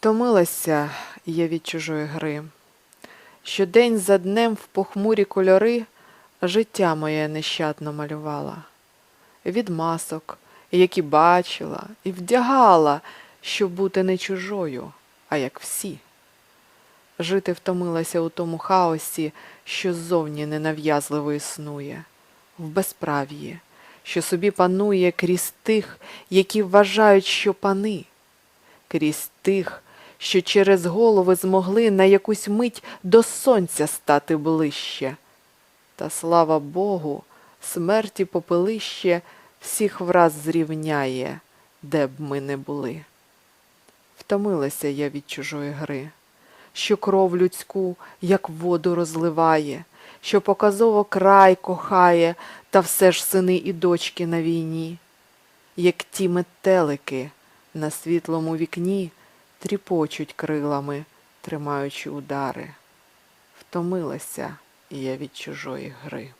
Втомилася я від чужої гри, що день за днем в похмурі кольори життя моє нещадно малювала. Від масок, які бачила, і вдягала, щоб бути не чужою, а як всі. Жити втомилася у тому хаосі, що ззовні ненав'язливо існує, в безправ'ї, що собі панує крізь тих, які вважають, що пани крізь тих, що через голови змогли на якусь мить до сонця стати ближче. Та слава Богу, смерті попелище всіх враз зрівняє, де б ми не були. Втомилася я від чужої гри, що кров людську, як воду розливає, що показово край кохає, та все ж сини і дочки на війні, як ті метелики на світлому вікні тріпочуть крилами, тримаючи удари. Втомилася я від чужої гри.